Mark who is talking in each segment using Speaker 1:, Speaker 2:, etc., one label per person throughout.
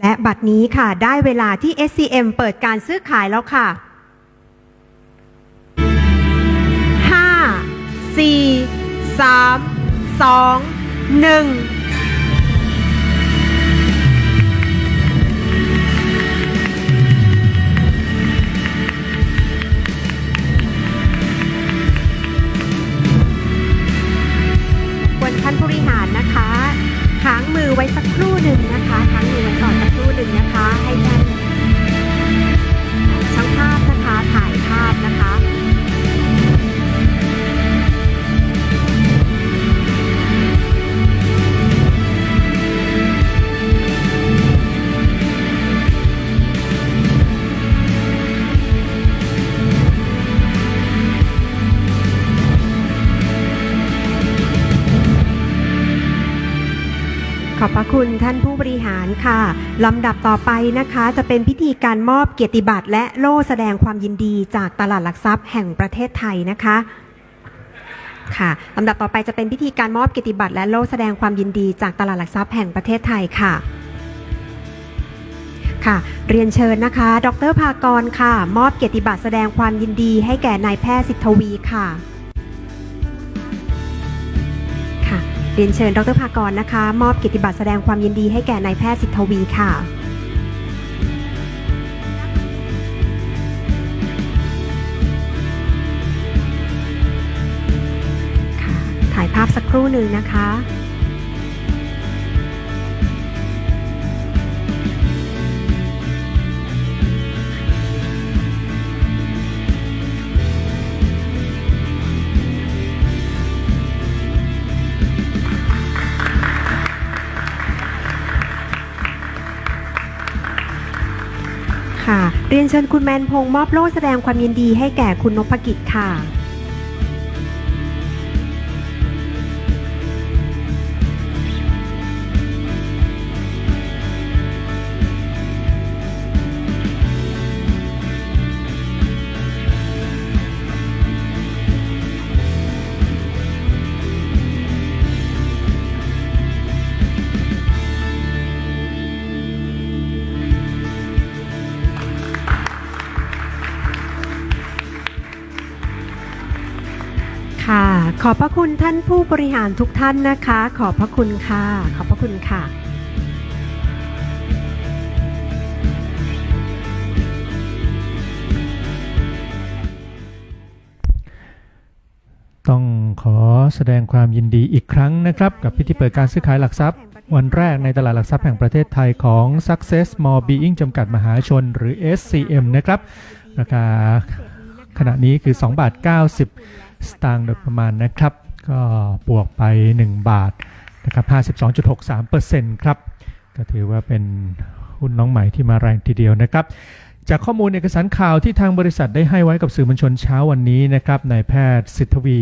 Speaker 1: และบัดนี้ค่ะ ได้เวลาที่ SCM เปิดการซื้อขายแล้วค่ะ 5 4 3 2 1 ขอบพระคุณท่านผู้บริหารค่ะ ลำดับต่อไปนะคะ จะเป็นพิธีการมอบเกียรติบัตรและโล่แสดงความยินดีจากตลาดหลักทรัพย์แห่งประเทศไทยนะคะค่ะลำดับต่อไปจะเป็นพิธีการมอบเกียรติบัตรและโล่แสดงความยินดีจากตลาดหลักทรัพย์แห่งประเทศไทยค่ะค่ะ เรียนเชิญนะคะ ดรภากรค่ะ มอบเกียรติบัตรแสดงความยินดีให้แก่นายแพทย์สิทธวีค่ะ เรียนเชิญ ดรภากรนะคะ มอบเกียรติบัตรแสดงความยินดีให้แก่นายแพทย์สิทธวีค่ะค่ะถ่ายภาพสักครู่หนึ่งนะคะ ค่ะ เรียนเชิญคุณแมนพงศ์มอบโล่แสดงความยินดีให้แก่คุณนพกิจค่ะ ค่ะ ขอบพระคุณท่านผู้บริหารทุกท่านนะคะ ขอบพระคุณค่ะ ขอบพระคุณค่ะ
Speaker 2: ต้องขอแสดงความยินดีอีกครั้งนะครับ กับพิธีเปิดการซื้อขายหลักทรัพย์ วันแรกในตลาดหลักทรัพย์แห่งประเทศไทยของ Success Mall Being จำกัดมหาชนหรือ SCM นะครับราคา ขณะนี้คือ 2 บาท 90 สตางค์โดยประมาณนะครับ ก็บวกไป 1 บาทนะครับ52.63%ครับ ก็ถือว่าเป็นหุ้นน้องใหม่ที่มาแรงทีเดียวนะครับ จากข้อมูลเอกสารข่าวที่ทางบริษัทได้ให้ไว้กับสื่อมวลชนเช้าวันนี้นะครับนายแพทย์สิทธวี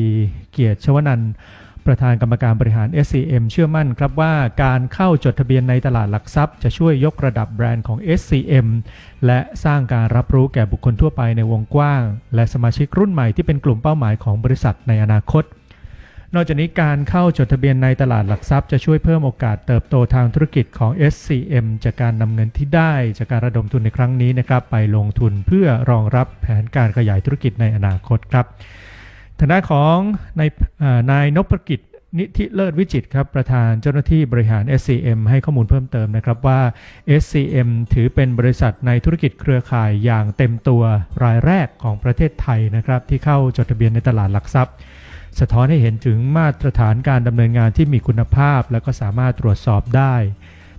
Speaker 2: เกียรติชวนันท์ ประธานกรรมการบริหาร SCM เชื่อมั่นครับว่าการเข้าจดทะเบียนในตลาดหลักทรัพย์ จะช่วยยกระดับแบรนด์ของ SCM และสร้างการรับรู้แก่บุคคลทั่วไปในวงกว้าง และสมาชิกรุ่นใหม่ที่เป็นกลุ่มเป้าหมายของบริษัทในอนาคต นอกจากนี้การเข้าจดทะเบียนในตลาดหลักทรัพย์จะช่วยเพิ่มโอกาสเติบโตทางธุรกิจของ SCM จากการนำเงินที่ได้จากการระดมทุนในครั้งนี้นะครับไปลงทุนเพื่อรองรับแผนการขยายธุรกิจในอนาคตครับ ทางด้านของนายนายนพกิจนิธิเลิศวิจิตครับประธานเจ้าหน้าที่บริหาร SCM ให้ข้อมูลเพิ่มเติมนะครับว่า SCM ถือเป็นบริษัทในธุรกิจเครือข่ายอย่างเต็มตัวรายแรกของประเทศไทยนะครับที่เข้าจดทะเบียนในตลาดหลักทรัพย์ สะท้อนให้เห็นถึงมาตรฐานการดำเนินงานที่มีคุณภาพ และก็สามารถตรวจสอบได้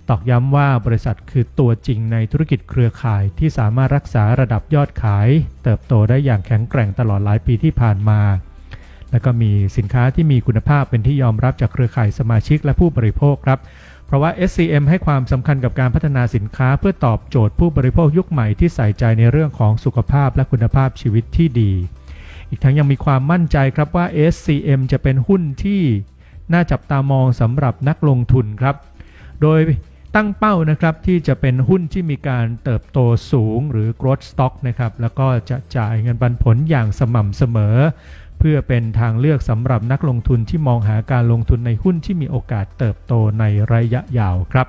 Speaker 2: ตอกย้ำว่าบริษัทคือตัวจริงในธุรกิจเครือข่ายที่สามารถรักษาระดับยอดขาย เติบโตได้อย่างแข็งแกร่งตลอดหลายปีที่ผ่านมา และก็มีสินค้าที่มีคุณภาพเป็นที่ยอมรับจากเครือข่ายสมาชิกและผู้บริโภคครับ เพราะว่า SCM ให้ความสำคัญกับการพัฒนาสินค้าเพื่อตอบโจทย์ผู้บริโภคยุคใหม่ที่ใส่ใจในเรื่องของสุขภาพและคุณภาพชีวิตที่ดี อีกทั้งยังมีความมั่นใจครับว่า SCM จะเป็นหุ้นที่น่าจับตามองสำหรับนักลงทุนครับ โดยตั้งเป้านะครับที่จะเป็นหุ้นที่มีการเติบโตสูงหรือ growth stock นะครับแล้วก็จะจ่ายเงินปันผลอย่างสม่ำเสมอ พื่อเป็นทางเลือกสำหรับนักลงทุนที่มองหาการลงทุนในหุ้นที่มีโอกาสเติบโตในระยะยาวครับ